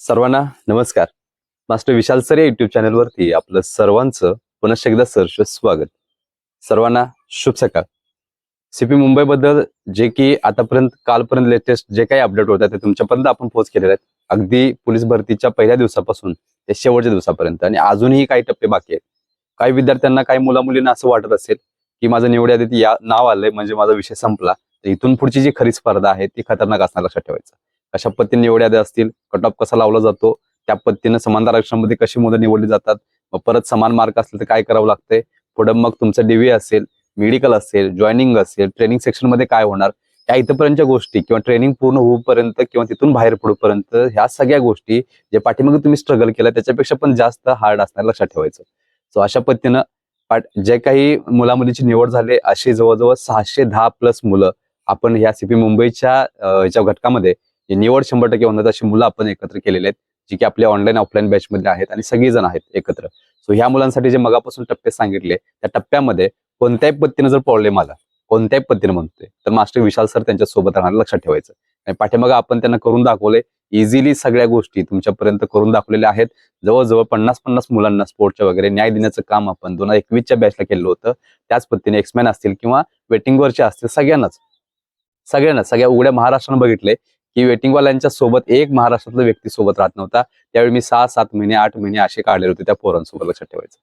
सर्वांना नमस्कार. Master Vishal sir या युट्यूब चॅनलवरती आपलं सर्वांचं पुनश्च एकदा सरश स्वागत. सर्वांना शुभ सकाळ. सीपी मुंबईबद्दल जे की आतापर्यंत कालपर्यंत लेटेस्ट जे काही अपडेट होतात ते तुमच्यापर्यंत आपण पोहोच केलेले आहेत. अगदी पोलीस भरतीच्या पहिल्या दिवसापासून ते शेवटच्या दिवसापर्यंत. आणि अजूनही काही टप्पे बाकी आहेत. काही विद्यार्थ्यांना काही मुलामुलींना असं वाटत असेल की माझं निवड यादीत या नाव आलंय म्हणजे माझा विषय संपला. तर इथून पुढची जी खरी स्पर्धा आहे ती खतरनाक असणार लक्षात ठेवायचं. कशा पद्धतीने निवड्या असतील कट ऑफ कसा लावला जातो त्या पद्धतीनं समांतर आरक्षणामध्ये कशी मुलं निवडली जातात मग परत समान मार्क असले तर काय करावं लागतंय? पुढं मग तुमचं डीव्ही असेल मेडिकल असेल जॉईनिंग असेल ट्रेनिंग सेक्शनमध्ये काय होणार? या इथपर्यंतच्या गोष्टी किंवा ट्रेनिंग पूर्ण होऊपर्यंत किंवा तिथून बाहेर पडूपर्यंत ह्या सगळ्या गोष्टी जे पाठीमागे तुम्ही स्ट्रगल केला त्याच्यापेक्षा पण जास्त हार्ड असणार लक्षात ठेवायचं. सो अशा पद्धतीनं पाठ जे काही मुला मुलीची निवड झाली अशी जवळजवळ सहाशे दहा प्लस मुलं आपण ह्या सीपी मुंबईच्या ह्याच्या घटकामध्ये निवड शंभर टक्के होणार अशी मुलं आपण एकत्र केलेले आहेत जी की आपल्या ऑनलाईन ऑफलाईन बॅच मध्ये आहेत आणि सगळी जण आहेत एकत्र. सो ह्या मुलांसाठी जे मगापासून टप्पे सांगितले त्या टप्प्यामध्ये कोणत्याही पद्धतीने जर प्रॉब्लेम आला कोणत्याही पद्धतीने म्हणतोय तर मास्टर विशाल सर त्यांच्यासोबत राहणार लक्षात ठेवायचं. आणि पाठीमागं आपण त्यांना करून दाखवले इझिली सगळ्या गोष्टी तुमच्यापर्यंत करून दाखवलेल्या आहेत. जवळजवळ पन्नास पन्नास मुलांना स्पोर्टच्या वगैरे न्याय देण्याचं काम आपण दोन हजार एकवीसच्या बॅचला केलं होतं. त्याच पद्धतीने एक्समॅन असतील किंवा वेटिंगवरचे असतील सगळ्यांनाच सगळ्यांना सगळ्या उघड्या महाराष्ट्रानं बघितले की वेटिंगवाल्यांच्या सोबत एक महाराष्ट्रातला व्यक्ती सोबत राहत नव्हता. त्यावेळी मी सहा सात महिने आठ महिने असे काढले होते त्या पोरांसोबत लक्षात ठेवायचं.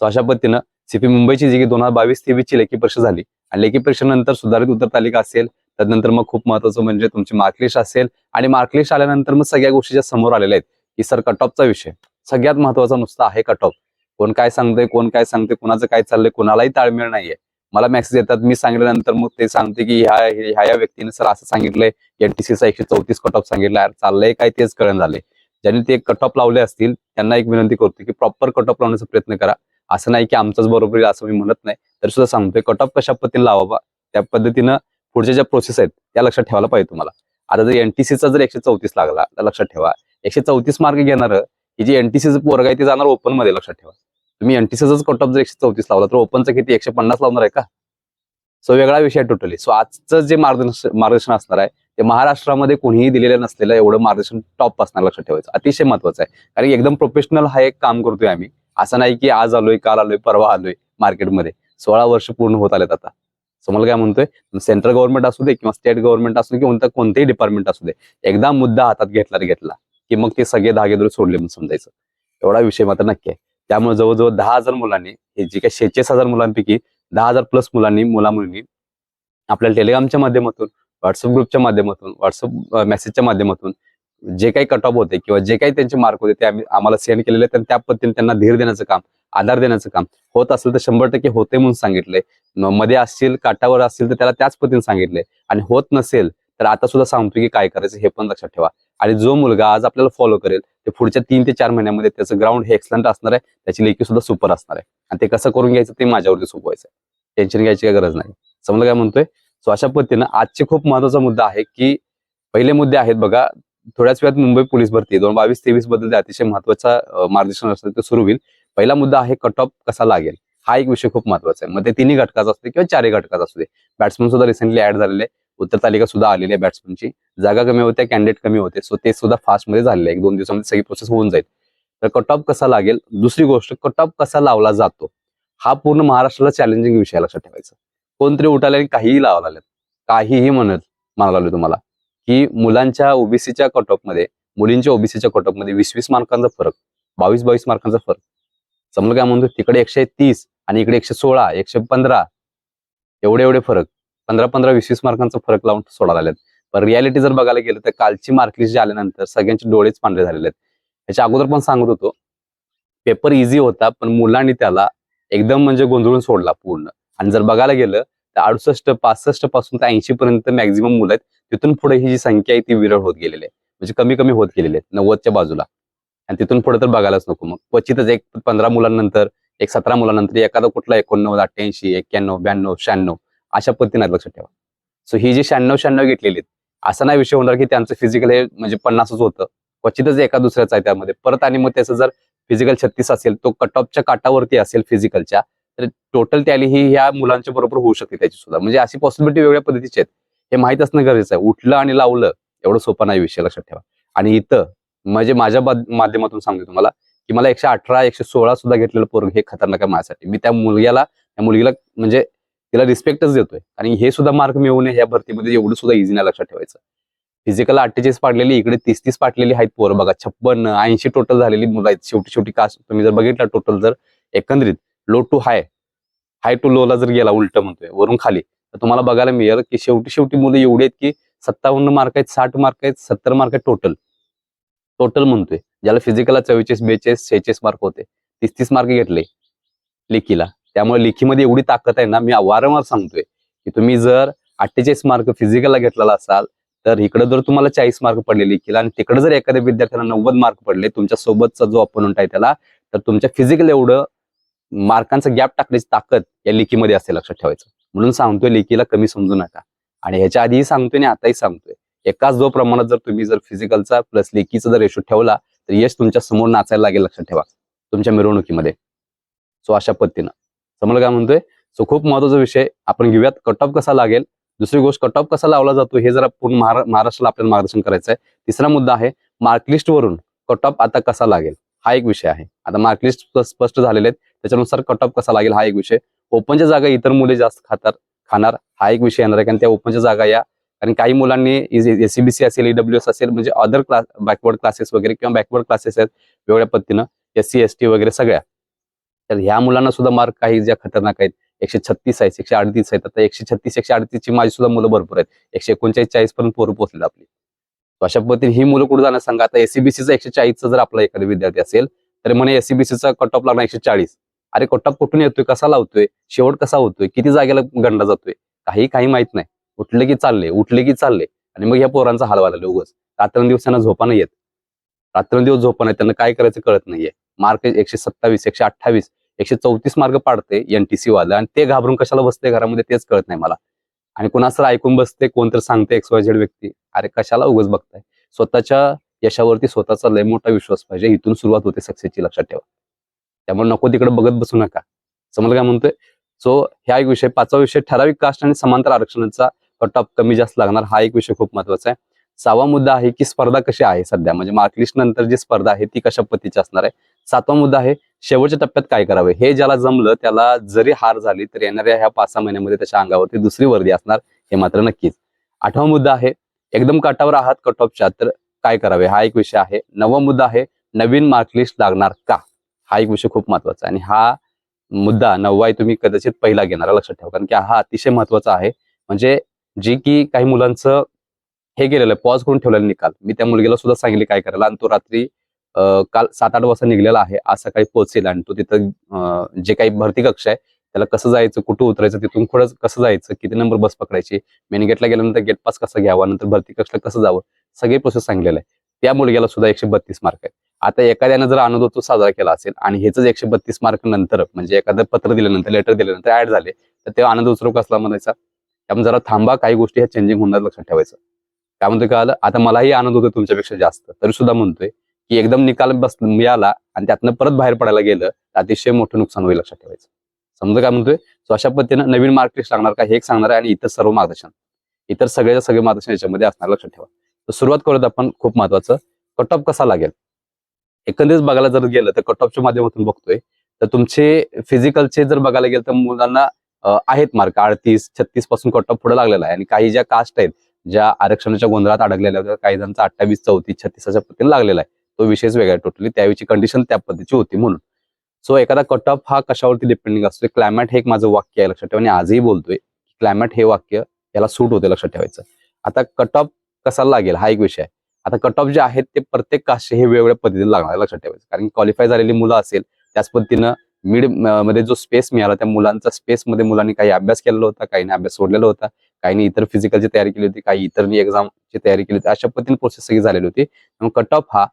सो अशा पद्धतीनं सीपी मुंबईची जी की दोन हजार बावीस तेवीसची लेखी परीक्षा झाली. आणि लेखी परीक्षेनंतर सुधारित उत्तर तालिका असेल त्यानंतर मग खूप महत्वाचं म्हणजे तुमची मार्कलिस्ट असेल आणि मार्कलिस्ट आल्यानंतर मग सगळ्या गोष्टी ज्या समोर आलेल्या आहेत की सर कट ऑफचा विषय. सगळ्यात महत्त्वाचा नुसता आहे कट ऑफ कोण काय सांगतंय कोण काय सांगते कोणाचं काय चाललंय कोणालाही ताळमेळ नाहीये. मला मेसेज येतात. मी सांगितल्यानंतर मग ते सांगते की ह्या ह्या या व्यक्तीने सर असं सांगितलंय. एनटीसीचा एकशे चौतीस कट ऑफ सांगितलं चाललंय काय तेच कळण झाले ज्यांनी ते कट ऑफ लावले असतील त्यांना एक विनंती करतो की प्रॉपर कट ऑफ लावण्याचा प्रयत्न करा. असं नाही की आमचंच बरोबर असं मी म्हणत नाही. तर सुद्धा सांगतोय कट ऑफ कशा पद्धतीने लावावा? त्या पद्धतीनं पुढच्या ज्या प्रोसेस आहेत त्या लक्षात ठेवायला पाहिजे तुम्हाला. आता जर एनटीसीचा जर एकशे चौतीस लागला तर लक्षात ठेवा. एकशे चौतीस मार्क घेणार ही जी एनटीसीचं पोरग आहे ते जाणार ओपनमध्ये लक्षात ठेवा. तुम्ही एनटीसीचाच कट ऑफ जर एकशे चौतीस लावला तर ओपनचा किती? एकशे पन्नास लावणार आहे का? सो वेगळा विषय टोटली सो आजचं जे मार्गदर्शन मार्गदर्शन असणार आहे ते महाराष्ट्रामध्ये कोणीही दिलेलं नसलेलं एवढं मार्गदर्शन टॉप असणार लक्षात ठेवायचं. अतिशय महत्वाचं आहे. कारण एकदम प्रोफेशनल हा एक काम करतोय आम्ही. असं नाही की आज आलोय काल आलोय परवा आलोय मार्केटमध्ये सोळा वर्ष पूर्ण होत आलेत आता. सो मला काय म्हणतोय? सेंट्रल गव्हर्नमेंट असू दे किंवा स्टेट गव्हर्नमेंट असू दे किंवा कोणतेही डिपार्टमेंट असू दे. एकदा मुद्दा हातात घेतला घेतला. की मग ते सगळे धागेदोरे सोडले म्हणून समजायचं. एवढा विषय मात्र नक्की आहे. त्यामुळे जवळजवळ दहा हजार मुलांनी हे जे काही शेहेचाळीस हजार मुलांपैकी दहा हजार प्लस मुलांनी मुला मुलींनी आपल्या टेलिग्रामच्या माध्यमातून व्हॉट्सअप ग्रुपच्या माध्यमातून व्हॉट्सअप मेसेजच्या माध्यमातून जे काही कट ऑफ होते किंवा जे काही त्यांचे मार्क होते ते आम्ही आम्हाला सेंड केलेले आहेत त्या पद्धतीने त्यांना धीर देण्याचं काम आधार देण्याचं काम होत असेल तर शंभर टक्के होते म्हणून सांगितले मध्ये असतील काटावर असतील तर त्याला त्याच पद्धतीने सांगितले आणि होत नसेल तर आता सुद्धा सांगतो की काय करायचं हे पण लक्षात ठेवा. आणि जो मुलगा आज आपल्याला फॉलो करेल ते पुढच्या तीन ते चार महिन्यामध्ये त्याचं ग्राउंड हे एक्सलंट असणार आहे त्याची लेखी सुद्धा सुपर असणार आहे. आणि ते कसं करून घ्यायचं ते माझ्यावरती सोपवायचं आहे. टेन्शन घ्यायची काय गरज नाही. समजा काय म्हणतोय? सो अशा पद्धतीनं आजचे खूप महत्त्वाचा मुद्दा आहे की पहिले मुद्दे आहेत बघा थोड्याच वेळात मुंबई पोलीस भरती दोन बावीस तेवीसबद्दल अतिशय महत्त्वाचा मार्गदर्शन असतं ते सुरू होईल. पहिला मुद्दा आहे कट ऑफ कसा लागेल? हा एक विषय खूप महत्त्वाचा आहे. मग ते तिन्ही घटकाचा असते किंवा चारही घटकाचा असू दे. बॅट्समन सुद्धा रिसेंटली ऍड झालेले आहे. उत्तर तालिका सुद्धा आलेली आहे बॅट्समनची जागा कमी होत्या कॅन्डिडेट कमी होते. सो ते सुद्धा फास्टमध्ये झालेले आहे. एक दोन दिवसामध्ये सगळी प्रोसेस होऊन जाईल. तर कट ऑफ कसा लागेल? दुसरी गोष्ट कट ऑफ कसा लावला जातो? हा पूर्ण महाराष्ट्राला चॅलेंजिंग विषय लक्षात ठेवायचा. कोणतरी उठाले आणि काहीही लावा लागलेत काहीही म्हणत म्हणायला लागलो तुम्हाला की मुलांच्या ओबीसीच्या कट ऑफमध्ये मुलींच्या ओबीसीच्या कटमध्ये वीस वीस मार्कांचा फरक बावीस बावीस मार्कांचा फरक. समजलं काय म्हणतो तिकडे एकशे तीस आणि इकडे एकशे सोळा एकशे पंधरा एवढे एवढे फरक. पंधरा पंधरा वीस वीस मार्कांचा फरक लावून सोडा लागलेत पण रियालिटी जर बघायला गेलं तर कालची मार्कलिस्ट आल्यानंतर सगळ्यांचे डोळेच पांढरे झालेले आहेत. याच्या अगोदर पण सांगत होतो पेपर इझी होता पण मुलांनी त्याला एकदम म्हणजे गोंधळून सोडला पूर्ण. आणि जर बघायला गेलं तर अडुसष्ट पासष्टपासून ते ऐंशी पर्यंत मॅक्झिमम मुलं आहेत. तिथून पुढे ही जी संख्या आहे ती विरळ होत गेलेली आहे. म्हणजे कमी कमी होत गेलेली आहे नव्वदच्या बाजूला. आणि तिथून पुढे तर बघायलाच नको मग. क्वचितच एक पंधरा मुलांनंतर एक सतरा मुलांनंतर एखादा कुठला एकोणनव्वद अठ्ठ्याऐंशी एक्क्याण्णव ब्याण्णव शहाण्णव अशा पद्धतीने लक्षात ठेवा. सो ही जी शहाण्णव शहाण्णव घेतलेली आहेत असा नाही विषय होणार की त्यांचं फिजिकल हे म्हणजे पन्नासच होतं. क्वचितच एका दुसऱ्याचा आहे त्यामध्ये. परत आणि मग त्याचं जर फिजिकल छत्तीस असेल तो कट ऑफच्या काटावरती असेल फिजिकलच्या तर टोटल टॅली ही ह्या मुलांच्या बरोबर होऊ शकते त्याची सुद्धा म्हणजे अशी पॉसिबिलिटी वेगळ्या पद्धतीची आहेत. हे माहीत असणं गरजेचं आहे. उठलं आणि लावलं एवढं सोपं नाही विषय लक्षात ठेवा. आणि इथं म्हणजे माझ्या माध्यमातून सांगतो तुम्हाला की मला एकशे अठरा एकशे सोळा सुद्धा घेतलेलं पोरग हे खतरनाक आहे माझ्यासाठी. मी त्या मुलग्याला त्या मुलगीला म्हणजे तिला रिस्पेक्टच देतोय. आणि हे सुद्धा मार्क मिळवणे या भरतीमध्ये एवढं सुद्धा इझी नाही लक्षात ठेवायचं. फिजिकल अठ्ठेचाळीस पाडलेली इकडे तीस तीस पाडलेली आहेत पोरं बघा. छप्पन्न ऐंशी टोटल झालेली मुलं आहेत. शेवटी शेवटी कास्ट तुम्ही जर बघितला टोटल जर एकंदरीत low to high high to लोला जर गेला उलट म्हणतोय वरून खाली तर तुम्हाला बघायला मिळेल की शेवटी शेवटी मुलं एवढे आहेत की सत्तावन्न मार्क आहेत साठ मार्क आहेत सत्तर मार्क आहेत टोटल टोटल म्हणतोय. ज्याला फिजिकलला चव्वेचाळीस बेचाळीस शेहेचाळीस मार्क होते. तीस तीस मार्क घेतले. लेखीला. त्यामुळे लेखीमध्ये एवढी ताकद आहे ना मी वारंवार सांगतोय की तुम्ही जर अठ्ठेचाळीस मार्क फिजिकलला घेतलेला असाल तर इकडे जर तुम्हाला चाळीस मार्क पडले लेखीला आणि तिकडे जर एखाद्या विद्यार्थ्याला नव्वद मार्क पडले तुमच्या सोबतचा जो अपोनंट आहे त्याला तर तुमच्या फिजिकल एवढं मार्कांचा गॅप टाकण्याची ताकद या लेखीमध्ये असते लक्षात ठेवायचं. म्हणून सांगतोय लेखीला कमी समजू नका. आणि ह्याच्या आधीही सांगतोय आणि आताही सांगतोय. एकाच जो प्रमाणात जर तुम्ही जर फिजिकलचा प्लस लेखीचा जर रेशो ठेवला तर यश तुमच्यासमोर नाचायला लागेल लक्षात ठेवा तुमच्या मिरवणुकीमध्ये. सो अशा पद्धतीनं. समजलं काय म्हणतोय? सो खूप महत्त्वाचा विषय. आपण घेऊयात कट ऑफ कसा लागेल? दुसरी गोष्ट कट ऑफ कसा लावला जातो? हे जरा पूर्ण महारा- महाराष्ट्राला आपल्याला मार्गदर्शन करायचं आहे तिसरा मुद्दा आहे मार्कलिस्ट वरून कट ऑफ आता कसा लागेल? हा एक विषय आहे. आता मार्कलिस्ट स्पष्ट झालेले आहेत. त्याच्यानुसार कट ऑफ कसा लागेल? हा एक विषय. ओपनच्या जागा इतर मुले जास्त खातात खाणार. हा एक विषय येणार आहे. कारण त्या ओपनच्या जागा या. कारण काही मुलांनी एसीबीसी असेल ईडब्ल्यू एस असेल म्हणजे अदर क्लास बॅकवर्ड क्लासेस वगैरे किंवा बॅकवर्ड क्लासेस आहेत वेगळ्या पद्धतीनं. एस सी एस टी वगैरे सगळ्या. तर ह्या मुलांना सुद्धा मार्क काही ज्या खतरनाक आहेत एकशे छत्तीस आहेत एकशे अडतीस आहेत. आता एकशे छत्तीस एकशे अडतीसची माझी सुद्धा मुलं भरपूर आहेत. एकशे एकोणचाळीस चाळीस पर्यंत पोरं पोहोचलेत आपली. अशा पद्धतीने ही मुलं कुठे जाणार सांगा. आता एसीबीसीचा एकशे चाळीसचा जर आपला एखादा विद्यार्थी असेल तर म्हणे एसीबीसीचा कट ऑफ लागणार एकशे चाळीस. अरे कट ऑफ कुठून येतोय? कसा लावतोय? शेवट कसा होतोय? किती जागेला गंडा जातोय? काही काही माहीत नाही. उठले की चालले उठले की चालले. आणि मग ह्या पोरांचा हाल व्हायला उगच. रात्रंदिवस त्यांना झोपा नाही येत. रात्रंदिवस झोपा नाही त्यांना काय करायचं कळत नाहीये. मार्क एकशे सत्तावीस एकशे अठ्ठावीस. एकशे चौतीस मार्ग पाडते एनटीसी वाला आणि ते घाबरून कशाला बसते घरामध्ये तेच कळत नाही मला. आणि कुणास ऐकून बसते कोणतर सांगते एक्स वाय झेड व्यक्ती अरे कशाला उगच बघताय? स्वतःच्या यशावरती स्वतःचा लय मोठा विश्वास पाहिजे इथून सुरुवात होते सक्सेसची लक्षात ठेवा. त्यामुळे नको तिकडे बघत बसू नका. समजलं काय म्हणतोय? सो ह्या एक विषय पाचवा विषय ठराविक कास्ट आणि समांतर आरक्षणाचा कट ऑफ कमी जास्त लागणार हा एक विषय खूप महत्त्वाचा आहे. सहावा मुद्दा आहे की स्पर्धा कशी आहे सध्या? म्हणजे मार्कलिस्ट नंतर जी स्पर्धा आहे ती कशा पद्धतीची असणार आहे? सातवा मुद्दा आहे शेवटच्या टप्प्यात काय करावे? हे ज्याला जमलं त्याला जरी हार झाली तर येणाऱ्या ह्या पाच सहा महिन्यामध्ये त्याच्या अंगावरती दुसरी वर्दी असणार हे मात्र नक्कीच. आठवा मुद्दा आहे एकदम काटावर आहात कट ऑफच्या तर काय करावे? हा एक विषय आहे. नववा मुद्दा आहे नवीन मार्कलिस्ट लागणार का? हा एक विषय खूप महत्त्वाचा आहे. आणि हा मुद्दा नववा आहे तुम्ही कदाचित पहिला घेणारा लक्षात ठेवा. कारण की हा अतिशय महत्त्वाचा आहे. म्हणजे जी की काही मुलांचं हे गेलेलं आहे. पॉज करून ठेवलेला निकाल. मी त्या मुलगीला सुद्धा सांगितले काय करायला? आणि तो रात्री अं, काल सात आठ वाजता निघलेला आहे. आज सकाळी पोहोचेल आणि तो तिथं जे काही भरती कक्ष आहे त्याला कसं जायचं कुठं उतरायचं तिथून पुढं कसं जायचं किती नंबर बस पकडायची मेन गेटला गेल्यानंतर गेट पास कसं घ्यावा नंतर भरती कक्षला कसं जावं सगळे प्रोसेस सांगलेलं आहे त्या मुलग्याला सुद्धा एकशे बत्तीस मार्क आहेत. आता एखाद्यानं जर आनंदोत्सव साजरा केला असेल आणि हेच एकशे बत्तीस मार्क नंतर म्हणजे एखादं पत्र दिल्यानंतर लेटर दिल्यानंतर ऍड झाले तर ते आनंदोत्सव कसला म्हणायचा? त्यामुळे जरा थांबा काही गोष्टी ह्या चेंजिंग होणार लक्षात ठेवायचं. काय म्हणतोय काय आता मलाही आनंद होतो तुमच्यापेक्षा जास्त. तरी सुद्धा म्हणतोय की एकदम निकाल बस मिळाला आणि त्यातनं परत बाहेर पडायला गेलं तर अतिशय मोठं नुकसान होईल लक्षात ठेवायचं. समजा काय म्हणतोय सो अशा पद्धतीनं नवीन मार्क लिस्ट लागणार का हे एक सांगणार आहे आणि इतर सर्व मार्गदर्शन. इतर सगळ्याच्या सगळे मार्गदर्शन याच्यामध्ये असणार लक्षात ठेवा. तर सुरुवात करूयात आपण खूप महत्वाचं. कट ऑफ कसा लागेल? एकंदरीत बघायला जर गेलं तर कट ऑफच्या माध्यमातून बघतोय तर तुमचे फिजिकलचे जर बघायला गेलं तर मुलांना आहेत मार्क अडतीस छत्तीसपासून कट ऑफ पुढे लागलेला आहे आणि काही ज्या कास्ट आहेत ज्या आरक्षणाच्या गोंधळात अडकलेल्या होत्या काही जणांचा अठ्ठावीस चौतीस छत्तीसाच्या पद्धतीने लागलेला आहे. तो विषयच वेगळा टोटली त्यावेळीची कंडिशन त्या पद्धतीची होती म्हणून. सो एखादा कट ऑफ हा कशावरती डिपेंडिंग असतो? क्लायमॅट हे एक माझं वाक्य आहे लक्षात ठेवा. आणि आजही बोलतोय क्लायमॅट हे वाक्य याला सूट होते लक्षात ठेवायचं. आता कट ऑफ कसा लागेल? हा एक विषय आहे. आता कट ऑफ जे आहेत ते प्रत्येक कास्ट हे वेगवेगळ्या पद्धतीने लागणार लक्षात ठेवायचं. कारण क्वालिफाय झालेली मुलं असेल त्याच पद्धतीनं मिडमध्ये जो स्पेस मिळाला त्या मुलांचा स्पेस मध्ये मुलांनी काही अभ्यास केलेला होता काहींनी अभ्यास सोडलेला होता. काहींनी इतर फिजिकलची तयारी केली होती काही इतरनी एक्झामची तयारी केली होती. अशा पद्धतीने प्रोसेस सगळी झालेली होती. त्यामुळे कट ऑफ हा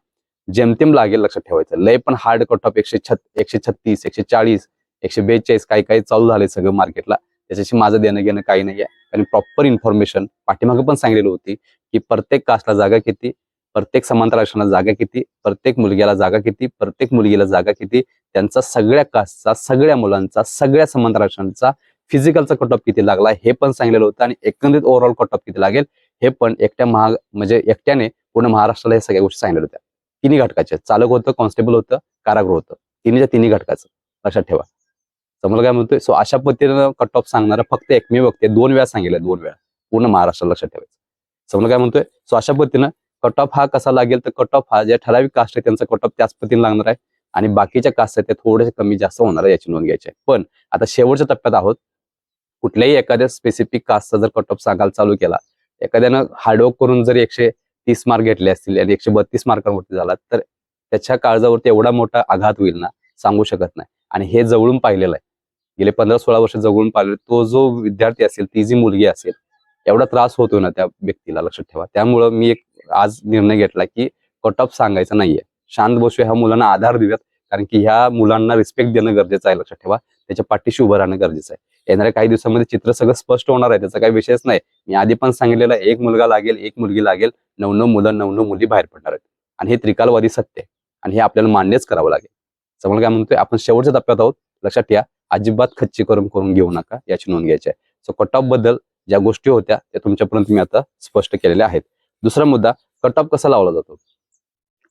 जेमतेम लागेल लक्षात ठेवायचं. लय पण हार्ड कट ऑफ एकशे छत एकशे छत्तीस एकशे चाळीस एकशे बेचाळीस काही काही चालू झाले सगळं मार्केटला त्याच्याशी माझं देणं घेणं काही नाही आहे आणि प्रॉपर इन्फॉर्मेशन पाठीमागं पण सांगितलेलं होती की प्रत्येक कास्टला जागा किती प्रत्येक समांतर आरक्षणाला जागा किती प्रत्येक मुलग्याला जागा किती प्रत्येक मुलगीला जागा किती त्यांचा सगळ्या कास्टचा सगळ्या मुलांचा सगळ्या समांतर आरक्षणाचा फिजिकलचा कट ऑफ किती लागला हे पण सांगितलेलं होतं आणि एकंदरीत ओव्हरऑल कट ऑफ किती लागेल हे पण एकट्या महा म्हणजे एकट्याने पूर्ण महाराष्ट्राला हे सगळ्या गोष्टी सांगितल्या होत्या. तिन्ही घटकाचे. चालक होतं कॉन्स्टेबल होतं कारागृह होतं. तिन्हीच्या तिन्ही घटकाचं. लक्षात ठेवा. समोर काय म्हणतोय? सो अशा पद्धतीनं कट ऑफ सांगणारा फक्त एकमेव व्यक्ती दोन वेळा सांगितलं दोन वेळा. पूर्ण महाराष्ट्राला लक्षात ठेवायचं. समोर काय म्हणतोय? सो अशा पद्धतीनं कट ऑफ हा कसा लागेल? तर कट ऑफ हा ज्या ठराविक कास्ट आहे त्यांचा कट ऑफ त्याच पद्धतीने लागणार आहे. आणि बाकीच्या कास्ट आहेत त्या थोडेसे कमी जास्त होणार आहे याची नोंद घ्यायची आहे. पण आता शेवटच्या टप्प्यात आहोत. कुठल्याही एखाद्या स्पेसिफिक कास्टचा जर कट ऑफ सांगायला चालू केला एखाद्यानं हार्डवर्क करून जर एकशे तीस मार्क घेतले असतील आणि एकशे बत्तीस मार्कांवरती झाला तर त्याच्या काळजावरती एवढा मोठा आघात होईल ना सांगू शकत नाही. आणि हे जवळून पाहिलेलं आहे. गेले पंधरा सोळा वर्ष जवळून पाहिले तो जो विद्यार्थी असेल ती जी मुलगी असेल एवढा त्रास होतो ना त्या व्यक्तीला लक्षात ठेवा. त्यामुळं मी एक आज निर्णय घेतला की कट ऑफ सांगायचा नाहीये. शांत बसू ह्या मुलांना आधार देऊयात. कारण की ह्या मुलांना रिस्पेक्ट देणं गरजेचं आहे लक्षात ठेवा. त्याच्या पाठीशी उभं राहणं गरजेचं आहे. येणाऱ्या काही दिवसामध्ये चित्र सगळं स्पष्ट होणार आहे त्याचा काही विषयच नाही. मी आधी पण सांगितलेलं एक मुलगा लागेल एक मुलगी लागेल नऊ नऊ मुलं नऊ नऊ मुली बाहेर पडणार आहेत. आणि हे त्रिकालवादी सत्य आहे. आणि हे आपल्याला मान्यच करावं लागेल. समोर काय म्हणतोय आपण शेवटच्या टप्प्यात आहोत. लक्षात ठेवा अजिबात खच्ची करून करून घेऊ नका याची नोंद घ्यायची आहे. सो कट ऑफबद्दल ज्या गोष्टी होत्या त्या तुमच्यापर्यंत मी आता स्पष्ट केलेल्या आहेत. दुसरा मुद्दा कट ऑफ कसा लावला जातो?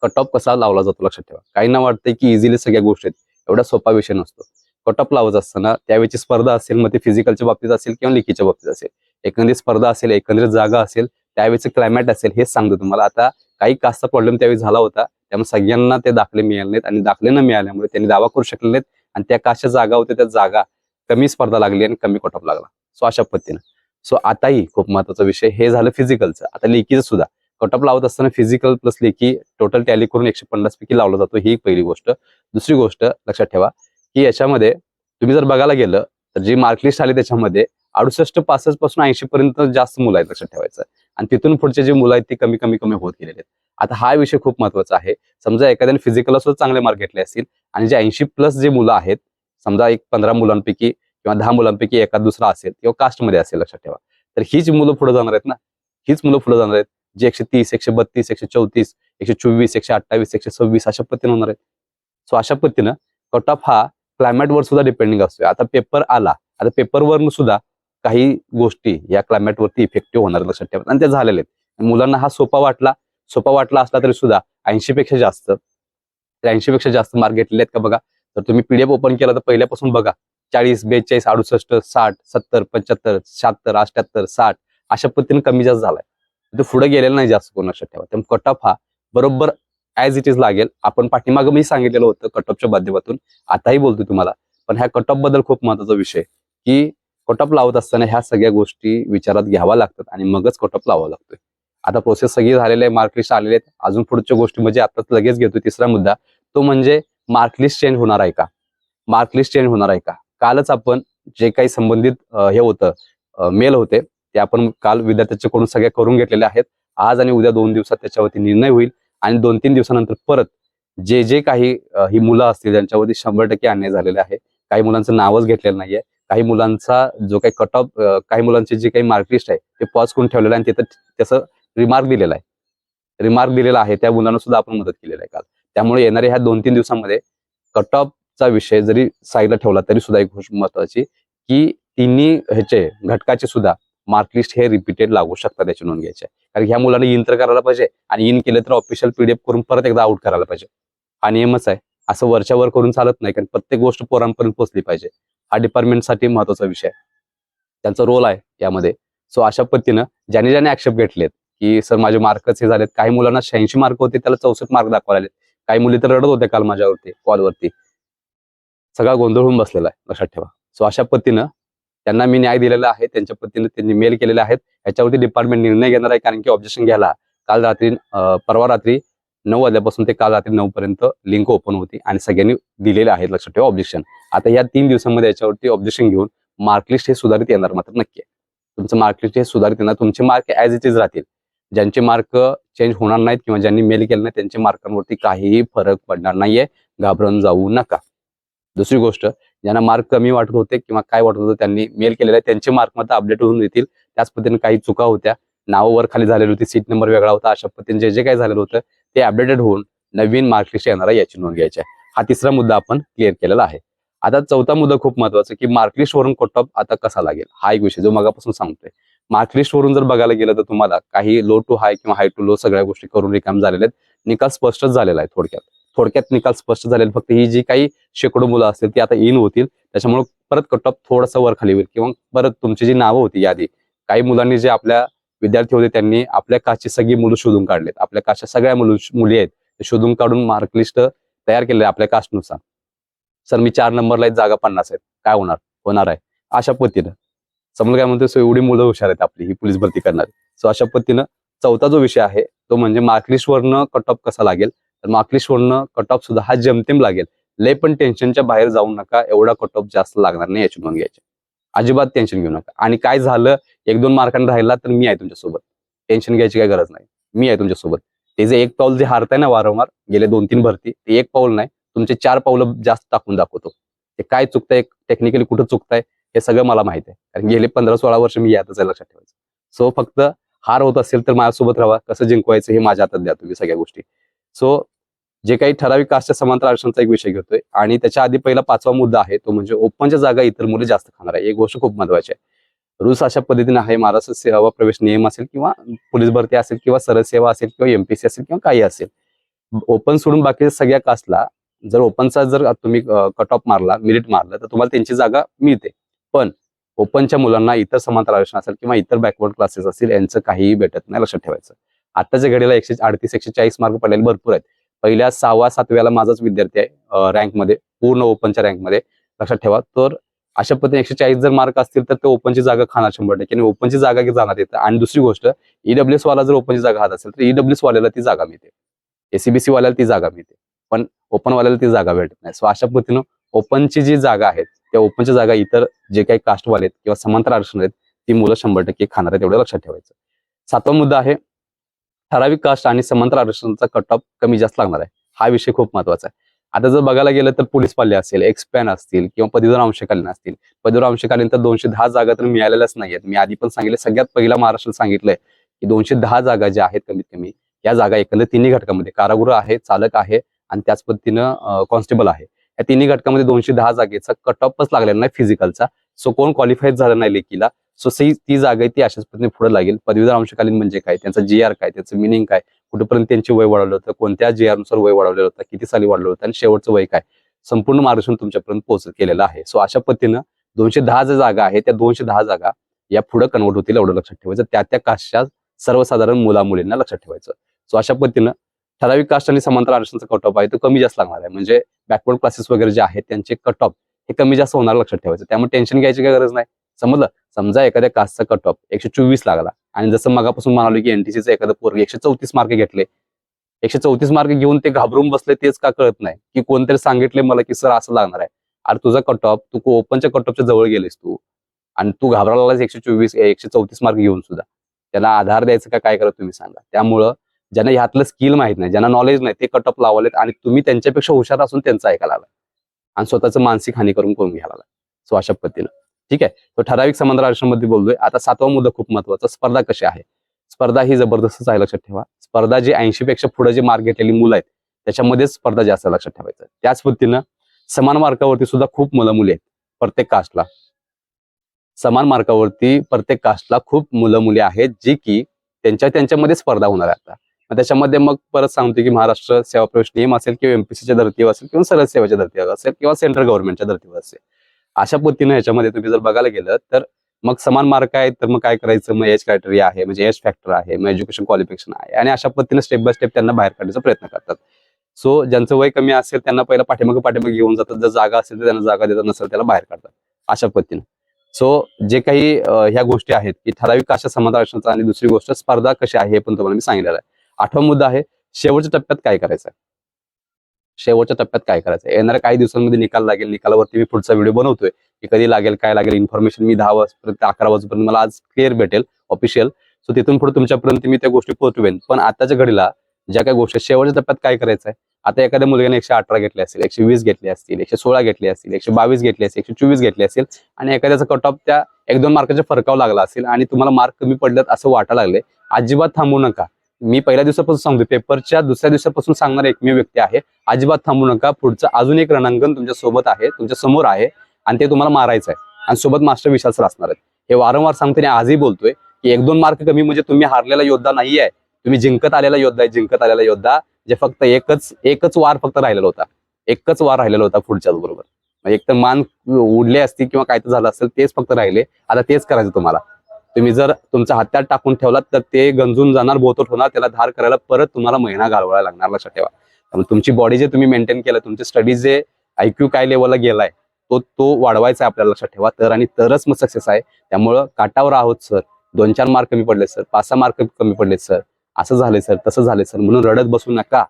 कट ऑफ कसा लावला जातो? लक्षात ठेवा. काहींना वाटतंय की इझिली सगळ्या गोष्टी आहेत. एवढा सोपा विषय नसतो. कटअप लावत असताना त्यावेळेची स्पर्धा असेल मग ते फिजिकलच्या बाबतीत असेल किंवा लिखीच्या बाबतीत असेल. एकंदरीत स्पर्धा असेल एकंदरीत जागा असेल त्यावेळेचं क्लायमॅट असेल हेच सांगतो तुम्हाला. आता काही कास्टचा प्रॉब्लेम त्यावेळी झाला होता त्यामुळे सगळ्यांना ते दाखले मिळाले नाहीत आणि दाखले न मिळाल्यामुळे त्यांनी दावा करू शकले नाहीत आणि त्या काशा जागा होत्या त्या जागा कमी स्पर्धा लागली आणि कमी कट लागला. सो अशा पद्धतीनं. सो आताही खूप महत्त्वाचा विषय हे झालं फिजिकलचं आता लेखीचं सुद्धा. कटअप लावत असताना फिजिकल प्लस लेखी टोटल टॅली करून एकशे पन्नास पैकी लावला जातो ही पहिली गोष्ट. दुसरी गोष्ट लक्षात ठेवा की याच्यामध्ये तुम्ही जर बघायला गेलं तर जी मार्कलिस्ट आली त्याच्यामध्ये अडुसष्ट पासष्टपासून ऐंशी पर्यंत जास्त मुलं आहेत लक्षात ठेवायचं. आणि तिथून पुढचे जे मुलं आहेत ती कमी कमी कमी होत गेलेले आहेत. आता हा विषय खूप महत्त्वाचा आहे. समजा एखाद्याने फिजिकलला सुद्धा चांगले मार्क घेतले असतील आणि जे ऐंशी प्लस जे मुलं आहेत समजा एक पंधरा मुलांपैकी किंवा दहा मुलांपैकी एखाद दुसरा असेल किंवा कास्टमध्ये असेल लक्षात ठेवा. तर हीच मुलं पुढे जाणार आहेत ना? हीच मुलं पुढे जाणार आहेत. जे एकशे तीस एकशे बत्तीस एकशे चौतीस एकशे चोवीस एकशे अठ्ठावीस एकशे सव्वीस अशा पद्धतीने होणार आहेत. सो अशा पद्धतीनं कट ऑफ हा क्लायमॅटवर सुद्धा डिपेंडिंग असतो आता पेपर आला आता पेपरवर सुद्धा काही गोष्टी या क्लायमॅटवरती इफेक्टिव्ह होणार लक्षात ठेवा. आणि ते झालेले आहेत. मुलांना हा सोपा वाटला सोपा वाटला असला तरी सुद्धा ऐंशी पेक्षा जास्त ऐंशी पेक्षा जास्त मार्क घेतलेले आहेत का बघा? तर तुम्ही पीडीएफ ओपन केला तर पहिल्यापासून बघा चाळीस बेचाळीस अडुसष्ट साठ सत्तर पंच्याहत्तर शहात्तर अठ्याहत्तर साठ अशा पद्धतीने कमी जास्त झालाय. तो पुढे गेलेला नाही जास्त कोण लक्षात ठेवा. त्यामुळे कट ऑफ हा बरोबर ऍज इट इज लागेल. आपण पाठीमागं मी सांगितलेलं होतं कट ऑफच्या माध्यमातून. आताही बोलतो तुम्हाला. पण ह्या कट ऑफबद्दल खूप महत्त्वाचा विषय की कट ऑफ लावत असताना ह्या सगळ्या गोष्टी विचारात घ्याव्या लागतात आणि मगच कट ऑफ लावावा लागतोय. आता प्रोसेस सगळी झालेली आहे मार्कलिस्ट आलेले आहेत. अजून पुढच्या गोष्टी म्हणजे आताच लगेच घेतो. तिसरा मुद्दा तो म्हणजे मार्कलिस्ट चेंज होणार आहे का? मार्कलिस्ट चेंज होणार आहे का? कालच आपण जे काही संबंधित हे होतं मेल होते ते आपण काल विद्यार्थ्यांच्याकडून सगळ्या करून घेतलेले आहेत. आज आणि उद्या दोन दिवसात त्याच्यावरती निर्णय होईल. आणि दोन तीन दिवसानंतर परत जे जे काही ही मुलं असतील ज्यांच्यावरती शंभर टक्के अन्याय झालेले आहे काही मुलांचं नावच घेतलेलं नाहीये काही मुलांचा जो काही कट ऑफ काही मुलांचे जे काही मार्कलिस्ट आहे ते पॉज करून ठेवलेलं आहे आणि तिथं त्याचं रिमार्क दिलेला आहे रिमार्क दिलेला आहे त्या मुलांना सुद्धा आपण मदत केलेली आहे काल त्यामुळे येणाऱ्या ह्या दोन तीन दिवसांमध्ये कट ऑफचा विषय जरी साईडला ठेवला तरी सुद्धा एक गोष्ट महत्वाची की तिन्ही ह्याचे घटकाचे सुद्धा मार्कलिस्ट हे रिपीटेड लागू शकतात याची नोंद घ्यायची आहे. कारण ह्या मुलांना इन तर करायला पाहिजे आणि इन केलं तर ऑफिशियल पीडीएफ करून परत एकदा आउट करायला पाहिजे. हा नियमच आहे. असं वरच्या वर करून चालत नाही कारण प्रत्येक गोष्ट पोरांपर्यंत पोहोचली पाहिजे. हा डिपार्टमेंटसाठी महत्त्वाचा विषय आहे. त्यांचा रोल आहे यामध्ये. सो अशा पद्धतीनं ज्याने ज्याने आक्षेप घेतलेत की सर माझे मार्कच हे झालेत काही मुलांना शहाऐंशी मार्क होते त्याला चौसष्ट मार्क दाखवायला आले काही मुली तर रडत होत्या काल माझ्यावरती कॉलवरती सगळा गोंधळ होऊन बसलेला आहे. लक्षात ठेवा. सो अशा पद्धतीनं त्यांना मी न्याय दिलेला आहे त्यांच्या पतीने त्यांनी मेल केलेले आहेत याच्यावरती डिपार्टमेंट निर्णय घेणार आहे कारण की ऑब्जेक्शन घ्यायला. काल रात्री परवा रात्री नऊ वाजल्यापासून ते काल रात्री नऊ पर्यंत लिंक ओपन होती आणि सगळ्यांनी दिलेले आहेत लक्षात ठेवा ऑब्जेक्शन आता या तीन दिवसांमध्ये याच्यावरती ऑब्जेक्शन घेऊन मार्कलिस्ट हे सुधारित येणार मात्र नक्की आहे. तुमचं मार्कलिस्ट हे सुधारित येणार. तुमचे मार्क ऍज इट इज राहतील. ज्यांचे मार्क चेंज होणार नाहीत किंवा ज्यांनी मेल केलं नाही त्यांच्या मार्कांवरती काहीही फरक पडणार नाहीये. घाबरून जाऊ नका. दुसरी गोष्ट ज्यांना मार्क कमी वाटत होते किंवा काय वाटत होतं त्यांनी मेल केलेला आहे त्यांचे मार्क मात्र अपडेट होऊन येतील त्याच पद्धतीने काही चुका होत्या. नाव वर खाली झालेली होती सीट नंबर वेगळा होता अशा पद्धतीने जे जे काही झालेलं होतं ते अपडेटेड होऊन नवीन मार्कलिस्ट येणार आहे याची नोंद घ्यायची आहे. हा तिसरा मुद्दा आपण क्लिअर केलेला आहे. आता चौथा मुद्दा खूप महत्त्वाचा की मार्कलिस्ट वरून कट आता कसा लागेल? हा एक विषय जो मगापासून सांगतोय. मार्कलिस्ट वरून जर बघायला गेलं तर तुम्हाला काही लो टू हाय किंवा हाय टू लो सगळ्या गोष्टी करून रिकाम झालेल्या आहेत. निकाल स्पष्टच झालेला आहे थोडक्यात. थोडक्यात निकाल स्पष्ट झालेले. फक्त ही जी काही शेकडो मुलं असतील ती आता इन होतील. त्याच्यामुळे परत कट ऑफ थोडासा वर खाली होईल. किंवा परत तुमची जी नावं होती यादी काही मुलांनी जे आपल्या विद्यार्थी होते त्यांनी आपल्या कास्टची सगळी मुलं शोधून काढलेत. आपल्या कास्टच्या सगळ्या मुलं मुली आहेत ते शोधून काढून मार्कलिस्ट तयार केले आपल्या कास्टनुसार. सर मी चार नंबरला एक जागा पन्नास आहेत. काय होणार? होणार आहे. अशा पद्धतीनं. समजा काय म्हणतो सो एवढी मुलं हुशार आहेत आपली ही पोलीस भरती करणारी. सो अशा पद्धतीनं चौथा जो विषय आहे तो म्हणजे मार्कलिस्ट वरनं कट ऑफ कसा लागेल? तर मार्कलिस्ट वरनं कट ऑफ सुद्धा हा जमतेम लागेल. लय पण टेन्शनच्या बाहेर जाऊ नका एवढा कट ऑफ जास्त लागणार नाही याची नोंद घ्यायची. अजिबात टेन्शन घेऊ नका. आणि काय झालं एक दोन मार्कांनी राहिला तर मी आहे तुमच्यासोबत. टेन्शन घ्यायची काय गरज नाही. मी आहे तुमच्यासोबत. ते जे एक पाऊल जे हारताय ना वारंवार गेले दोन तीन भरती ते एक पाऊल नाही. तुमचे चार पावलं जास्त टाकून दाखवतो. ते काय चुकतंय टेक्निकली कुठं चुकताय हे सगळं मला माहीत आहे. कारण गेले पंधरा सोळा वर्ष मी यातच आहे लक्षात ठेवायचं. सो फक्त हार होत असेल तर माझ्यासोबत राहा. कसं जिंकवायचं हे माझ्या हातात द्या तुम्ही सगळ्या गोष्टी. सो जे काही ठराविक कास्टच्या समांतर आरक्षणाचा एक विषय घेतोय. आणि त्याच्या आधी पहिला पाचवा मुद्दा आहे तो म्हणजे ओपनच्या जागा इतर मुले जास्त खाणार आहे. एक गोष्ट खूप महत्वाची आहे. रूल्स अशा पद्धतीने आहे महाराष्ट्र सेवा प्रवेश नियम असेल किंवा पोलीस भरती असेल किंवा सरळ सेवा असेल किंवा एमपीसी असेल किंवा काही असेल. ओपन सोडून बाकीच्या सगळ्या कास्टला जर ओपनचा जर तुम्ही कट ऑफ मारला मिरिट मारला तर तुम्हाला त्यांची जागा मिळते. पण ओपनच्या मुलांना इतर समांतर आरक्षण असेल किंवा इतर बॅकवर्ड क्लासेस असतील यांचं काहीही भेटत नाही लक्षात ठेवायचं. आताच्या घडीला एकशे अडतीस एकशे चाळीस मार्क पडलेले भरपूर आहेत. पहिल्या सहावा सातव्याला माझाच विद्यार्थी आहे रँकमध्ये पूर्ण ओपनच्या रँकमध्ये. लक्षात ठेवा. तर अशा पद्धतीने एकशे चाळीस जर मार्क असतील तर ते ओपनची जागा खाणार शंभर टक्के. आणि ओपनची जागा जाणार येतं आणि दुसरी गोष्ट ईडब्ल्यूएस वाला जर ओपनची जागा हात असेल तर ईडब्ल्यूएस वाल्याला ती जागा मिळते. एसीबीसी वाल्याला ती जागा मिळते. पण ओपन वाल्याला ती जागा भेटत नाही. सो अशा पद्धतीनं ओपनची जी जागा आहेत त्या ओपनची जागा इतर जे काही कास्टवाले आहेत किंवा समांतर आरक्षण आहेत ती मुलं शंभर टक्के खाणार आहेत एवढं लक्षात ठेवायचं. सातवा मुद्दा आहे ठराविक कास्ट आणि समांतर आरक्षणाचा कट ऑफ कमी जास्त लागणार आहे. हा विषय खूप महत्त्वाचा आहे. आता जर बघायला गेलं तर पोलीस पाल्ले असेल एक्सपॅन असतील किंवा पदवीधर अंशकालीन असतील. पदवीधर अंशकालीन तर दोनशे दहा जागा तर मिळालेल्याच नाहीयेत. मी आधी पण सांगितलं सगळ्यात पहिला महाराष्ट्र सांगितलंय की दोनशे दहा जागा ज्या आहेत कमीत कमी या जागा एकंदर तिन्ही घटकामध्ये कारागृह आहे चालक आहे आणि त्याच पद्धतीनं कॉन्स्टेबल आहे. या तिन्ही घटकामध्ये दोनशे दहा जागेचा कट ऑफच लागलेला नाही फिजिकलचा सो कोण क्वालिफाईड झालं नाही लेखीला सो सी ती जागा आहे ती अशाच पद्धतीने पुढे लागेल. पदवीधर अंशकालीन म्हणजे काय? त्यांचा जी आर काय? त्याचं मिनिंग काय? कुठेपर्यंत त्यांचे वय वाढवलं होतं? कोणत्या जी आरनुसार वय वाढवलेलं होतं? किती साली वाढलं होतं? आणि शेवटचं वय काय? संपूर्ण मार्गदर्शन तुमच्यापर्यंत पोहोच केलेलं आहे. सो अशा पद्धतीनं दोनशे दहा ज्या जागा आहे त्या दोनशे दहा जागा या पुढे कन्वर्ट होतील एवढं लक्षात ठेवायचं. त्या त्या कास्टच्या सर्वसाधारण मुला मुलींना लक्षात ठेवायचं. सो अशा पद्धतीनं ठराविक कास्ट आणि समांतर आरक्षणाचा कट ऑफ आहे तो कमी जास्त लागणार आहे. म्हणजे बॅकवर्ड क्लासेस वगैरे जे आहेत त्यांचे कट ऑफ हे कमी जास्त होणार लक्षात ठेवायचं. त्यामुळे टेन्शन घ्यायची काही गरज नाही. समजलं? समजा एखाद्या कास्टचा कट ऑफ एकशे चोवीस लागला. आणि जसं मगापासून म्हणालो की एनटीसीचं एखादं पोरग एकशे चौतीस मार्क घेतले. एकशे चौतीस मार्क घेऊन ते घाबरून बसले तेच का कळत नाही? की कोणतरी सांगितले मला की सर असं लागणार आहे. अरे तुझा कट ऑफ तू ओपनच्या कट ऑफच्या जवळ गेलेस तू. आणि तू घाबरायला एकशे चोवीस एकशे चौतीस मार्क घेऊन सुद्धा. त्याला आधार द्यायचं का काय करत तुम्ही सांगा. त्यामुळं ज्यांना ह्यातलं स्किल माहीत नाही ज्यांना नॉलेज नाही ते कट ऑफ लावलेत आणि तुम्ही त्यांच्यापेक्षा हुशार असून त्यांचं ऐकायला आला आणि स्वतःचं मानसिक हानी करून करून घ्यायला सो अशा पद्धतीनं. ठीक आहे? तो ठराविक समांतर आरक्षणामध्ये बोलतोय. आता सातवा मुद्दा खूप महत्त्वाचा स्पर्धा कशी आहे? स्पर्धा ही जबरदस्तच आहे लक्षात ठेवा. स्पर्धा जी ऐंशी पेक्षा पुढे जे मार्क घेतलेली मुलं आहेत त्याच्यामध्येच स्पर्धा जास्त लक्षात ठेवायचं त्याच पद्धतीनं समान मार्कावरती सुद्धा खूप मुलं मुली आहेत प्रत्येक कास्टला समान मार्कावरती प्रत्येक कास्टला खूप मुलं मुली आहेत जी की त्यांच्या त्यांच्यामध्ये स्पर्धा होणार आहे आता. मग त्याच्यामध्ये मग परत सांगतो की महाराष्ट्र सेवा प्रवेश नियम असेल किंवा एमपीसीच्या धर्तीवर असेल किंवा सरळ सेवेच्या धर्तीवर असेल किंवा सेंट्रल गव्हर्नमेंटच्या धर्तीवर असेल. अशा पद्धतीने याच्यामध्ये तुम्ही जर बघायला गेलं तर मग समान मार्क आहे तर मग काय करायचं? मग एज क्रायटेरिया आहे म्हणजे एज फॅक्टर आहे मग एज्युकेशन क्वालिफिकेशन आहे आणि अशा पद्धतीने स्टेप बाय स्टेप त्यांना बाहेर काढण्याचा प्रयत्न करतात. सो ज्यांचं वय कमी असेल त्यांना पहिला पाठीमागे पाठीमागे घेऊन जातात. जर जागा असेल तर त्यांना जागा देतात नसेल त्याला बाहेर काढतात. अशा पद्धतीने. सो जे काही ह्या गोष्टी आहेत की ठराविक कशा समांतर आरक्षणाचा आणि दुसरी गोष्ट स्पर्धा कशी आहे हे पण तुम्हाला मी सांगितलेलं आहे. आठवा मुद्दा आहे शेवटच्या टप्प्यात काय करायचं शेवटच्या टप्प्यात काय करायचं? येणाऱ्या काही दिवसांमध्ये निकाल लागेल. निकालावरती मी पुढचा व्हिडिओ बनवतोय की कधी लागेल काय लागेल इन्फॉर्मेशन मी दहा वाजपर्यंत अकरा वाजपर्यंत मला आज क्लिअर भेटेल ऑफिशियल सो तिथून पुढे तुमच्यापर्यंत मी त्या गोष्टी पोहोचवेन. पण आताच्या घडीला ज्या काही गोष्टी शेवटच्या टप्प्यात काय करायचं आहे आता एखाद्या मुलग्याने एकशे अठरा घेतले असतील एकशे वीस घेतले असतील एकशे सोळा घेतले असतील एकशे बावीस घेतले असतील एकशे चोवीस घेतले असतील आणि एखाद्याचा कट ऑफ त्या एक दोन मार्काच्या फरकाव लागला असेल आणि तुम्हाला मार्क कमी पडल्यात असं वाटायला लागले अजिबात थांबू नका. मी पहिल्या दिवसापासून सांगतो पेपरच्या दुसऱ्या दिवसापासून सांगणार एकमेव व्यक्ती आहे. अजिबात थांबू नका पुढचं अजून एक रणांगण तुमच्यासोबत आहे तुमच्यासमोर आहे आणि ते तुम्हाला मारायचं आहे. आणि सोबत मास्टर विशाल सर असणार आहेत. हे वारंवार सांगतो आणि आजही बोलतोय की एक दोन मार्क कमी म्हणजे तुम्ही हारलेला योद्धा नाही आहे तुम्ही जिंकत आलेला योद्धा आहे जिंकत आलेला योद्धा जे फक्त एकच एकच वार फक्त राहिलेला होता. एकच वार राहिलेला होता पुढच्याच बरोबर. मग एक तर मान उडले असतील किंवा काय तर झालं असेल तेच फक्त राहिले. आता तेच करायचं तुम्हाला. तुम्ही जर तुमचा हत्यार टाकून ठेवलात तर ते गंजून जाणार बोतट होणार त्याला धार करायला परत तुम्हाला महिना घालवायला लागणार लक्षात ठेवा. त्यामुळे तुमची बॉडी जे तुम्ही मेंटेन केलं तुमचे स्टडीज जे आयक्यू काय लेवलला गेलाय तो तो वाढवायचा आहे आपल्याला लक्षात ठेवा. तर आणि तरच मग सक्सेस आहे. त्यामुळं काटावर आहोत सर दोन चार मार्क कमी पडले सर पाच सहा मार्क कमी पडले सर असं झाले सर तसं झाले सर म्हणून रडत बसू नका.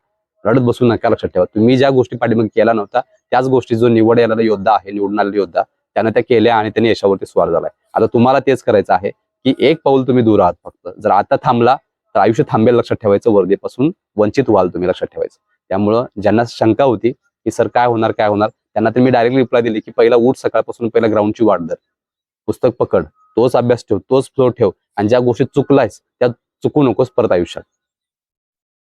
रडत बसू नका लक्षात ठेवा. तुम्ही ज्या गोष्टी पाठीमागे केला नव्हता त्याच गोष्टी जो निवड योद्धा आहे निवडणारा योद्धा त्यानं त्या केल्या आणि त्यांनी यशावरती स्वार झालाय. आता तुम्हाला तेच करायचं आहे. की एक पाऊल तुम्ही दूर आहात फक्त. जर आता थांबला तर आयुष्य थांबेल लक्षात ठेवायचं वर्धेपासून वंचित व्हाल तुम्ही लक्षात ठेवायचं. त्यामुळं ज्यांना शंका होती की सर काय होणार काय होणार? त्यांना तर मी डायरेक्टली रिप्लाय दिली की पहिला उठ सकाळपासून पहिला ग्राउंडची वाट धर. पुस्तक पकड. तोच अभ्यास ठेव तोच फ्लो ठेव. आणि ज्या गोष्टी चुकलायस त्या चुकू नकोस परत आयुष्यात.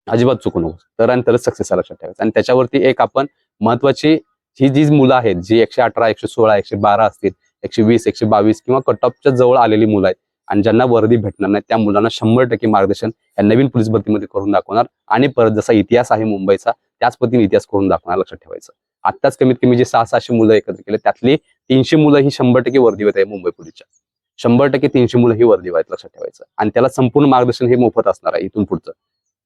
अजिबात चुकू नकोस. तर आणि तरच सक्सेस लक्षात ठेवायचं. आणि त्याच्यावरती एक आपण महत्वाची ही जी मुलं आहेत जी एकशे अठरा एकशे सोळा एकशे बारा असतील एकशे वीस एकशे बावीस किंवा कट ऑफच्या जवळ आलेली मुलं आहेत आणि ज्यांना वर्दी भेटणार नाही त्या मुलांना शंभर टक्के मार्गदर्शन या नवीन पोलीस भरतीमध्ये करून दाखवणार. आणि परत जसा इतिहास आहे मुंबईचा त्याच पद्धतीने इतिहास करून दाखवणार लक्षात ठेवायचं. आत्ताच कमीत कमी जे सहा सहाशे मुलं एकत्र केले त्यातली तीनशे मुलं ही शंभर टक्के वर्दीवत आहे मुंबई पोलीसच्या. शंभर टक्के तीनशे मुलं ही वर्दी आहेत लक्षात ठेवायचं. आणि त्याला संपूर्ण मार्गदर्शन हे मोफत असणार आहे इथून पुढचं.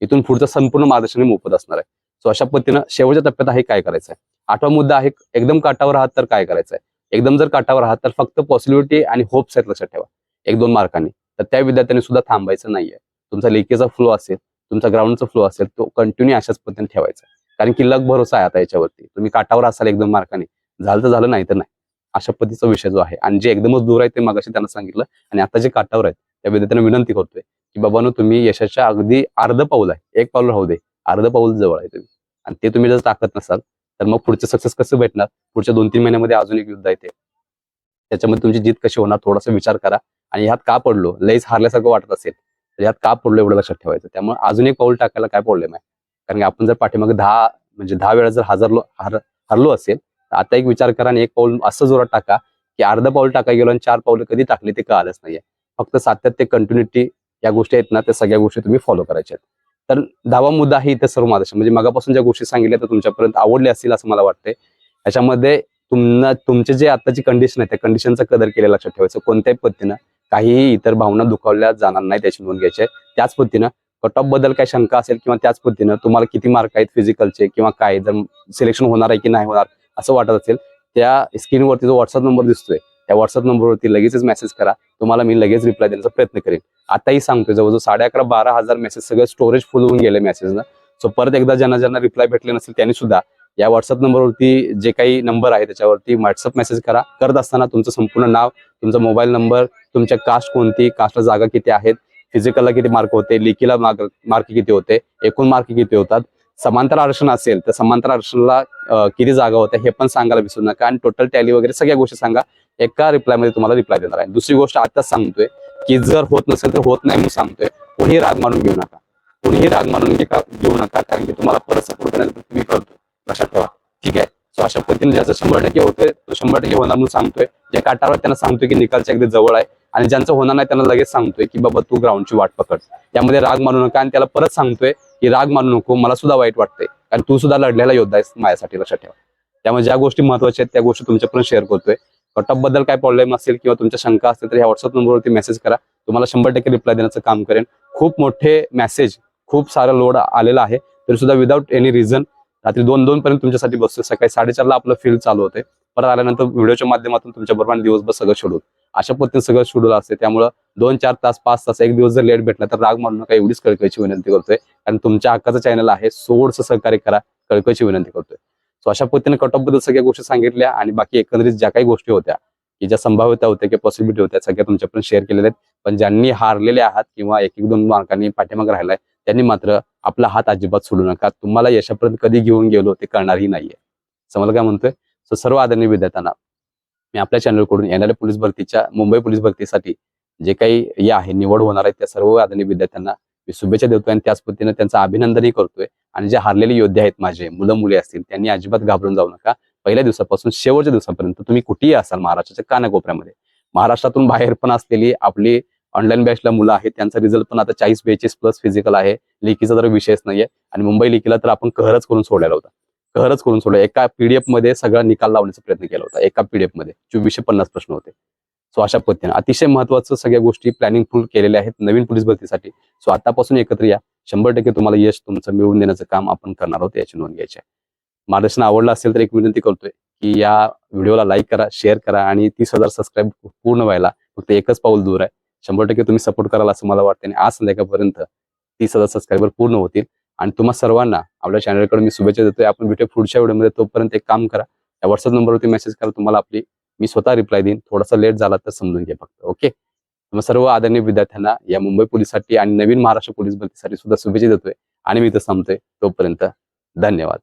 इथून पुढचं संपूर्ण मार्गदर्शन हे मोफत असणार आहे. सो अशा पद्धतीनं शेवटच्या टप्प्यात आहे काय करायचं आहे? आठवा मुद्दा आहे एकदम काटावर आहात तर काय करायचं आहे? एकदम जर काटावर आहात तर फक्त पॉसिबिलिटी आणि होप्स आहेत लक्षात ठेवा. एक दोन मार्कांनी. तर त्या विद्यार्थ्यांनी सुद्धा थांबायचं नाहीये. तुमचा लेखीचा फ्लो असेल तुमचा ग्राउंडचा फ्लो असेल तो कंटिन्यू अशाच पद्धतीने ठेवायचा. कारण की लग भरोसा आहे आता याच्यावरती. तुम्ही काटावर असाल एक दोन मार्काने. झालं तर झालं नाही तर नाही. अशा पद्धतीचा विषय जो आहे. आणि जे एकदमच दूर आहे ते मगाशी त्यांना सांगितलं. आणि आता जे काटावर आहेत त्या विद्यार्थ्यांना विनंती करतोय की बाबानो तुम्ही यशाच्या अगदी अर्ध पाऊल आहे. एक पाऊल राहू दे. अर्ध पाऊल जवळ आहे तुम्ही. आणि ते तुम्ही जर टाकत नसाल तर मग पुढचं सक्सेस कसं भेटणार? पुढच्या दोन तीन महिन्यामध्ये अजून एक युद्ध आहे ते. त्याच्यामध्ये तुमची जीत कशी होणार? थोडासा विचार करा. आणि ह्यात का पडलो? लईच हारल्यासारखं वाटत असेल. तर ह्यात का पडलो एवढं लक्षात ठेवायचं. त्यामुळे अजून एक पाऊल टाकायला काय प्रॉब्लेम आहे? कारण की आपण जर पाठीमागे दहा म्हणजे दहा वेळा जर हजारलो हार हरलो असेल तर आता एक विचार करा आणि एक पाऊल असं जोरात टाका की अर्धा पाऊल टाका गेलो आणि चार पाऊल कधी टाकले ते कळालंच नाहीये. फक्त सातत्य कंटिन्युटी या गोष्टी आहेत ना त्या सगळ्या गोष्टी तुम्ही फॉलो करायच्या आहेत. तर दहावा मुद्दा ही इथे सर्व मार्गदर्शन म्हणजे मगापासून ज्या गोष्टी सांगितल्या तर तुमच्यापर्यंत आवडल्या असतील असं मला वाटतंय. याच्यामध्ये तुम्हाला तुमचे जे आताची कंडिशन आहे त्या कंडिशनचा कदर केलेला लक्षात ठेवायचं. कोणत्याही पद्धतीनं काहीही इतर भावना दुखावल्या जाणार नाही त्याची नोंद घ्यायची आहे. त्याच पद्धतीनं कट ऑफबद्दल काही शंका असेल किंवा त्याच पद्धतीनं तुम्हाला किती मार्क आहेत फिजिकलचे किंवा काय जर सिलेक्शन होणार आहे की नाही होणार असं वाटत असेल त्या स्क्रीनवरती जो व्हॉट्सअप नंबर दिसतोय त्या व्हॉट्सअप नंबरवरती लगेचच मेसेज करा. तुम्हाला मी लगेच रिप्लाय देण्याचा प्रयत्न करेन. आताही सांगतोय जवळजवळ साडे अकरा बारा हजार मेसेज सगळं स्टोरेज फुल होऊन गेले मेसेजनं सो परत एकदा ज्यांना ज्यांना रिप्लाय भेटले नसेल त्यांनी सुद्धा या व्हॉट्सअप नंबरवरती जे काही नंबर आहे त्याच्यावरती व्हॉट्सअप मेसेज करा. करत असताना तुमचं संपूर्ण नाव तुमचा मोबाईल नंबर तुमच्या कास्ट कोणती कास्टला जागा किती आहेत फिजिकलला किती मार्क होते लिखीला मार्क किती होते एकूण मार्क किती होतात. समांतर आरक्षण असेल तर समांतर आरक्षणाला किती जागा होत्या हे पण सांगायला विसरू नका आणि टोटल टॅली वगैरे सगळ्या गोष्टी सांगा. एका रिप्लायमध्ये तुम्हाला रिप्लाय देणार आहे. दुसरी गोष्ट आताच सांगतोय की जर होत नसेल तर होत नाही म्हणून सांगतोय. कोणीही राग मारून घेऊ नका. कोणीही राग मारून घेऊ नका. कारण की तुम्हाला परत सपोर्ट करण्याचा मी करतो लक्षात ठेवा. ठीक आहे सो अशा पद्धतीने ज्याचं शंभर टक्के होतोय तो शंभर टक्के होणार म्हणून सांगतोय जे काटावर त्यांना सांगतोय की निकालच्या अगदी जवळ आहे आणि ज्यांचं होणार नाही त्यांना लगेच सांगतोय की बाबा तू ग्राउंडची वाट पकड त्यामध्ये राग मानू नका आणि त्याला परत सांगतोय की राग मानू नको मला सुद्धा वाईट वाटतंय कारण तू सुद्धा लढलेला योद्धा आहेस माझ्यासाठी लक्षात ठेवा त्यामुळे ज्या गोष्टी महत्त्वाच्या आहेत त्या गोष्टी तुमच्यापर्यंत शेअर करतोय कटअपबद्दल काय प्रॉब्लेम असेल किंवा तुमच्या शंका असतील तर ह्या व्हॉट्सअप नंबरवरती मेसेज करा तुम्हाला शंभर टक्के रिप्लाय देण्याचं काम करेन खूप मोठे मेसेज खूप सारा लोड आलेला आहे तरी सुद्धा विदाऊट एनी रिझन रात्री दोन दोन पर्यंत तुमच्यासाठी बसतो सकाळी साडेचारला आपलं फील्ड चालू होते. परत आल्यानंतर व्हिडिओच्या माध्यमातून तुमच्या बरोबर दिवसभर सगळं शेड्यूल अशा पद्धतीने सगळं शेड्यूल असते. त्यामुळे दोन चार तास पाच तास एक दिवस जर लेट भेटला तर राग मानू नका. एवढीच कळकळीची विनंती करतोय. कारण तुमच्या हक्काचं चॅनल आहे. सोडचं सहकार्य करा. कळकळीची विनंती करतोय. सो अशा पद्धतीने कट ऑफबद्दल सगळ्या गोष्टी सांगितल्या आणि बाकी एकंदरीत ज्या काही गोष्टी होत्या की ज्या संभाव्यता होत्या किंवा पॉसिबिलिटी होत्या सगळ्या तुमच्यापर्यंत शेअर केलेल्या आहेत. पण ज्यांनी हारलेले आहात किंवा एक एक दोन मार्कांनी पाठीमाग राहिलाय त्यांनी मात्र आपला हात अजिबात सोडू नका. तुम्हाला यशापर्यंत कधी घेऊन गेलो ते करणारही नाहीये. समजा काय म्हणतोय? सो सर्व आदरणीय विद्यार्थ्यांना मी आपल्या चॅनलकडून येणाऱ्या पोलीस भरतीच्या मुंबई पोलीस भरतीसाठी जे काही या आहे निवड होणार आहे त्या सर्व आदरणीय विद्यार्थ्यांना मी शुभेच्छा देतोय आणि त्याच पद्धतीने त्यांचं अभिनंदनही करतोय. आणि जे हारलेले योद्धे आहेत माझे मुलं मुले असतील त्यांनी अजिबात घाबरून जाऊ नका. पहिल्या दिवसापासून शेवटच्या दिवसापर्यंत तुम्ही कुठेही असाल महाराष्ट्राच्या कानाकोपऱ्यामध्ये. महाराष्ट्रातून बाहेर पण असलेली आपली ऑनलाईन बॅचला मुलं आहेत त्यांचा रिझल्ट पण आता चाळीस बेचाळीस प्लस फिजिकल आहे. लेखीचा तर विषयच नाहीये. आणि मुंबई लेखीला तर आपण कहरच करून सोडलेला होता. कहरच करून सोडला. एका पीडीएफमध्ये सगळा निकाल लावण्याचा प्रयत्न केला होता. एका पीडीएफमध्ये. चोवीसशे पन्नास प्रश्न होते. सो अशा पद्धतीने. अतिशय महत्वाचं सगळ्या गोष्टी प्लॅनिंग फुल केलेल्या आहेत. नवीन पोलीस भरतीसाठी. सो आतापासून एकत्र या. शंभर टक्के तुम्हाला यश तुमचं मिळवून देण्याचं काम आपण करणार आहोत. याची नोंद घ्यायची आहे. मार्गदर्शन आवडलं असेल तर एक विनंती करतोय की या व्हिडिओला लाईक करा शेअर करा आणि तीस हजार सबस्क्राईब पूर्ण व्हायला फक्त एकच पाऊल दूर आहे. शंभर टक्के तुम्ही सपोर्ट कराल असं मला वाटतं आणि आज संध्याकाळपर्यंत तीस हजार सबस्क्रायबर पूर्ण होतील. आणि तुम्हा सर्वांना आपल्या चॅनलकडे मी शुभेच्छा देतोय. आपण भेटू पुढच्या व्हिडिओमध्ये. तोपर्यंत एक काम करा. या व्हॉट्सअप नंबरवरती मेसेज करा. तुम्हाला आपली मी स्वतः रिप्लाय देईन. थोडासा लेट झाला तर समजून घ्या फक्त. ओके तुम्हा सर्व आदरणीय विद्यार्थ्यांना या मुंबई पोलीससाठी आणि नवीन महाराष्ट्र पोलीस भरतीसाठी सुद्धा शुभेच्छा देतोय. आणि मी इथं थांबतोय. तोपर्यंत धन्यवाद.